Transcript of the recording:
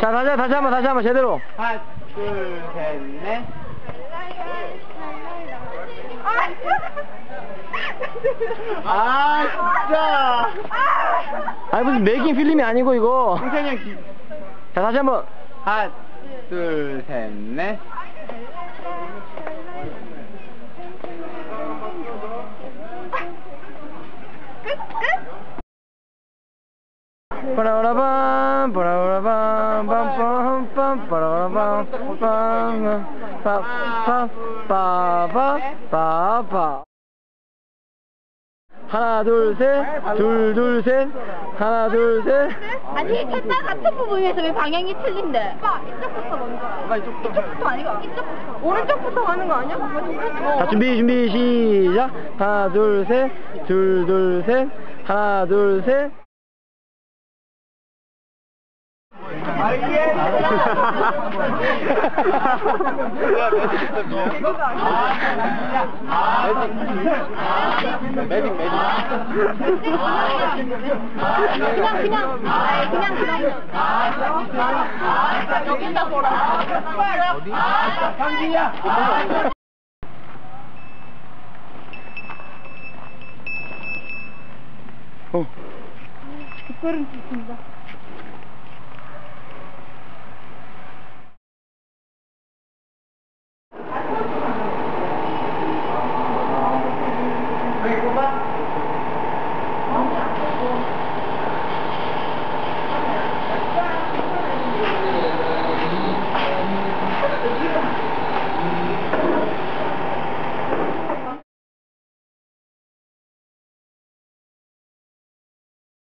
자, 다시, 다시 한 번, 다시 한 번, 제대로. 하나, 둘, 셋, 넷. 아, 진짜. 아니, 무슨 메이킹 필름이 아니고, 이거. 승찬이 형 기... 자, 다시 한 번. 하나, 둘, 셋, 넷. 빠라바라밤, 빠라바라밤, 빰빰빰, 빠라바라밤, 빰, 빠, 빠, 빠바, 빠바. 하나, 둘, 셋, 둘, 둘, 셋, 하나, 둘, 셋. 아니 셋다 같은 부분에서 왜 방향이 틀린데? 오빠 이쪽부터 먼저. 오빠 이쪽부터. 이쪽부터 아니가? 이쪽부터. 오른쪽부터 가는 거 아니야? 자, 준비, 준비, 시작. 하나, 둘, 셋, 둘, 둘, 셋, 하나, 둘, 셋. 매직, 매직. 그냥 그냥 아이, 그냥 그냥. 여기다 보라. 어디? 상기야. 어. 그거는 좋습니다.